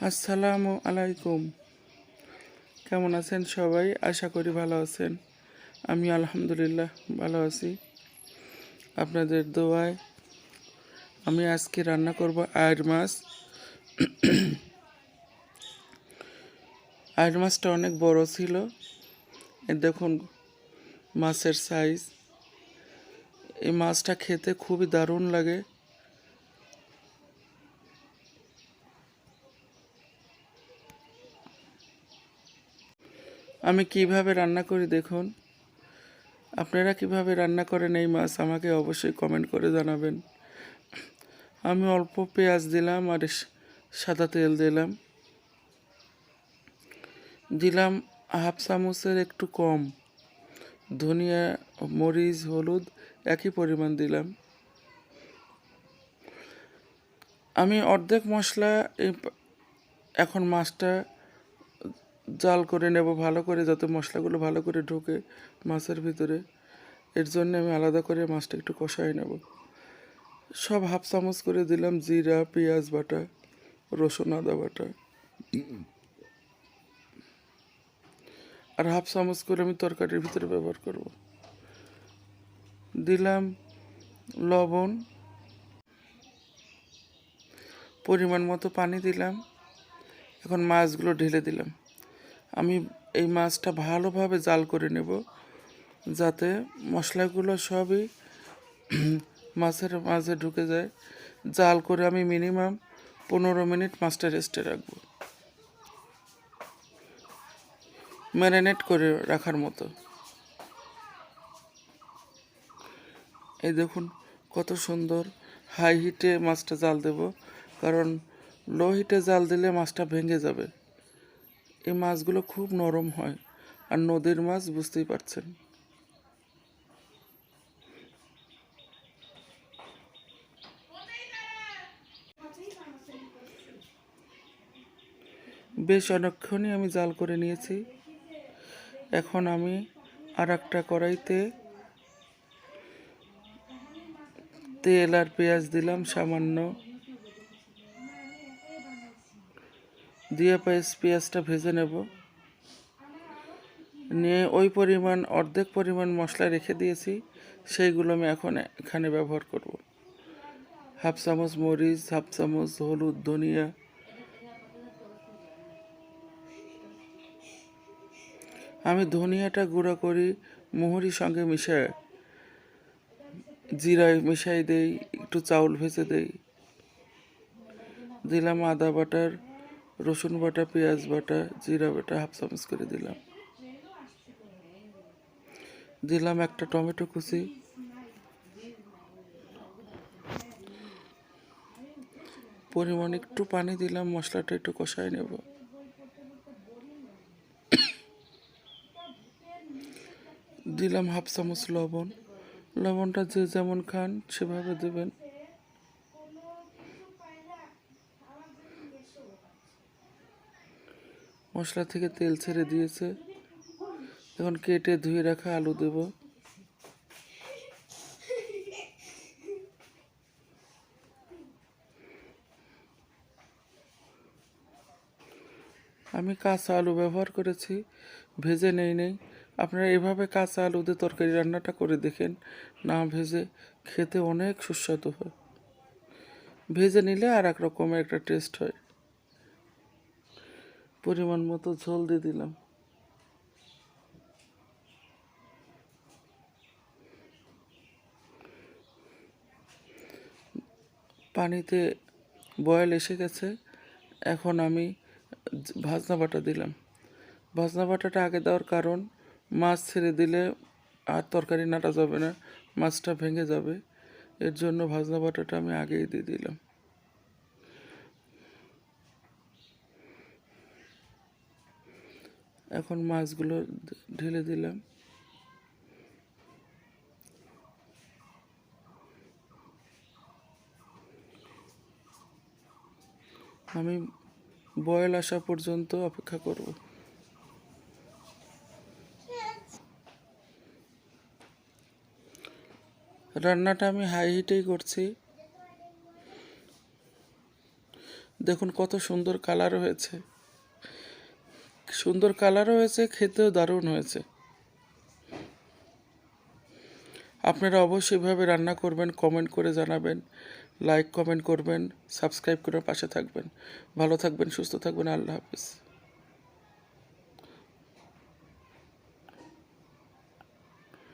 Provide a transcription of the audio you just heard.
আসসালামু আলাইকুম। কেমন আছেন সবাই? আশা করি ভালো আছেন। আমি আলহামদুলিল্লাহ ভালো আছি। আপনাদের দোয়ায় আমি আজকে রান্না করব আয়ের মাছ। আয়ের মাছটা অনেক বড় ছিল। দেখুন, মাছের সাইজ এই মাছটা খেতে খুবই দারুণ লাগে। আমি কীভাবে রান্না করি দেখুন। আপনারা কীভাবে রান্না করেন এই মাছ আমাকে অবশ্যই কমেন্ট করে জানাবেন। আমি অল্প পেঁয়াজ দিলাম আর সাদা তেল দিলাম। দিলাম হাফ চামচের একটু কম। ধনিয়া, মরিচ, হলুদ একই পরিমাণ দিলাম। আমি অর্ধেক মশলা এখন মাছটা জাল করে নেব ভালো করে, যাতে মশলাগুলো ভালো করে ঢোকে মাছের ভিতরে। এর জন্য আমি আলাদা করে মাছটা একটু কষাই নেব। সব হাফ চামচ করে দিলাম জিরা, পেঁয়াজ বাটা, রসুন, আদা বাটা। আর হাফ চামচ করে আমি তরকারির ভিতরে ব্যবহার করব। দিলাম লবণ। পরিমাণ মতো পানি দিলাম। এখন মাছগুলো ঢেলে দিলাম। আমি এই মাছটা ভালোভাবে জাল করে নেব, যাতে মশলাগুলো সবই মাছের মাঝে ঢুকে যায়। জাল করে আমি মিনিমাম পনেরো মিনিট মাছটা রেস্টে রাখব। ম্যারিনেট করে রাখার মতো। এই দেখুন কত সুন্দর হাই হিটে মাছটা জাল দেব, কারণ লো হিটে জাল দিলে মাছটা ভেঙে যাবে। এই মাছগুলো খুব নরম হয়। আর নদীর মাছ বুঝতেই পারছেন। বেশ অনেকক্ষণই আমি জাল করে নিয়েছি। এখন আমি আর একটা কড়াইতে তেল আর পেঁয়াজ দিলাম, সামান্য দিয়ে পেঁয়াজ পেঁয়াজটা ভেজে নেব। নিয়ে ওই পরিমাণ, অর্ধেক পরিমাণ মশলা রেখে দিয়েছি। সেইগুলো আমি এখন এখানে ব্যবহার করব। হাফ চামচ মরিচ, হাফ চামচ হলুদ, ধনিয়া। আমি ধনিয়াটা গুঁড়ো করি, মুহুরির সঙ্গে মিশায় জিরায় মিশাই দেই, একটু চাউল ভেজে দেই। দিলাম আদা বাটার। রসুন বাটা, পেঁয়াজ বাটা, জিরা বাটা হাফ চামচ করে দিলাম। দিলাম একটা টমেটো কুচি। পরিমাণ একটু পানি দিলাম, মশলাটা একটু কষায় নেব। দিলাম হাফ চামচ লবণ। লবণটা যে যেমন খান সেভাবে দেবেন। মশলা থেকে তেল ছেড়ে দিয়েছে। এখন কেটে ধুয়ে রাখা আলু দেব। আমি কাঁচা আলু ব্যবহার করেছি, ভেজে নেই নেই। আপনারা এভাবে কাঁচা আলু দিয়ে তরকারি রান্নাটা করে দেখেন, না ভেজে খেতে অনেক সুস্বাদু হয়। ভেজে নিলে আর এক রকমের একটা টেস্ট হয়। পরিমাণ মতো ঝোল দিয়ে দিলাম। পানিতে বয়েল এসে গেছে। এখন আমি ভাজনা বাটা দিলাম। ভাজনা বাটাটা আগে দেওয়ার কারণ, মাছ ছেড়ে দিলে আর তরকারি নাটা যাবে না, মাছটা ভেঙে যাবে। এর জন্য ভাজনা বাটাটা আমি আগেই দিয়ে দিলাম। এখন মাছগুলো ঢেলে দিলাম। আমি বয়েল আসা পর্যন্ত অপেক্ষা করব। রান্নাটা আমি হাই হিটেই করছি। দেখুন কত সুন্দর কালার হয়েছে। সুন্দর কালারও হয়েছে, খেতেও দারুণ হয়েছে। আপনারা অবশ্যই এভাবে রান্না করবেন কমেন্ট করে জানাবেন লাইক কমেন্ট করবেন সাবস্ক্রাইব করে পাশে থাকবেন। ভালো থাকবেন, সুস্থ থাকবেন, আল্লাহ হাফিজ।